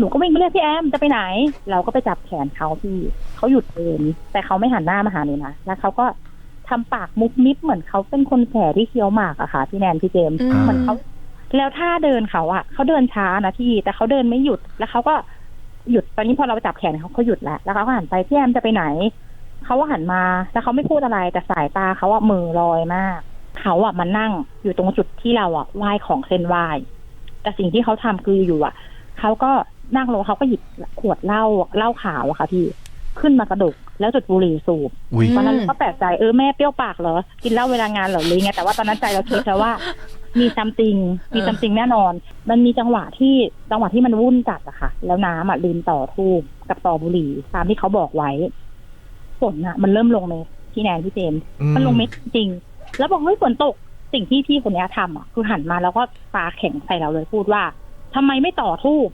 หนูก็วิ่งไปเรียกพี่แอมจะไปไหน เราก็ไปจับแขนเขาพี่เขาหยุดเดินแต่เขาไม่หันหน้ามาหาหนูนะแล้วเขาก็ทำปากมุกมิบเหมือนเขาเป็นคนแก่ที่เคี้ยวหมากอะค่ะ พี่แนนพี่เจมส์อืมเหมือนเขาแล้วท่าเดินเขาอะเขาเดินช้านะพี่ แต่เขาเดินไม่หยุดแล้วเขาก็หยุดตอนนี้พอเราไปจับแขนเขาเขาหยุดแล้วแล้วเขาก็หันไปพี่แอมจะไปไหนเขาก็หันมาแล้วเขาไม่พูดอะไรแต่สายตาเขาอะมือลอยมากเขาอะมานั่งอยู่ตรงจุดที่เราอะไหว้ของเส้นไหว้แต่สิ่งที่เขาทำคืออยู่อะเขาก็ นั่งลงเขาก็หยิบขวดเหล้าเหล้าขาวอะค่ะพี่ขึ้นมากระดกแล้วจุดบุหรี่สูบอุ้ยตอนนั้นเราก็แปลกใจเออแม่เปรี้ยวปากเหรอกินเหล้าเวลางานเหรอหรือไงแต่ว่าตอนนั้นใจเราคิดแค่ว่า มีซัมติงมีซัมติงแน่นอน มันมีจังหวะที่จังหวะที่มันวุ่นจัดอะค่ะ แล้วน้ำอะลืมต่อทูบกับต่อบุหรี่ตามที่เขาบอกไว้ฝนอะมันเริ่มลงเมพี่แนนพี่เจมส์มันลงเม็ดจริง แล้วบอกเฮ้ยฝนตกสิ่งที่พี่คนเนี้ยทำอะคือหันมาแล้วก็ปาแข็งใส่เราเลยพูดว่าทำไมไม่ต่อทูบ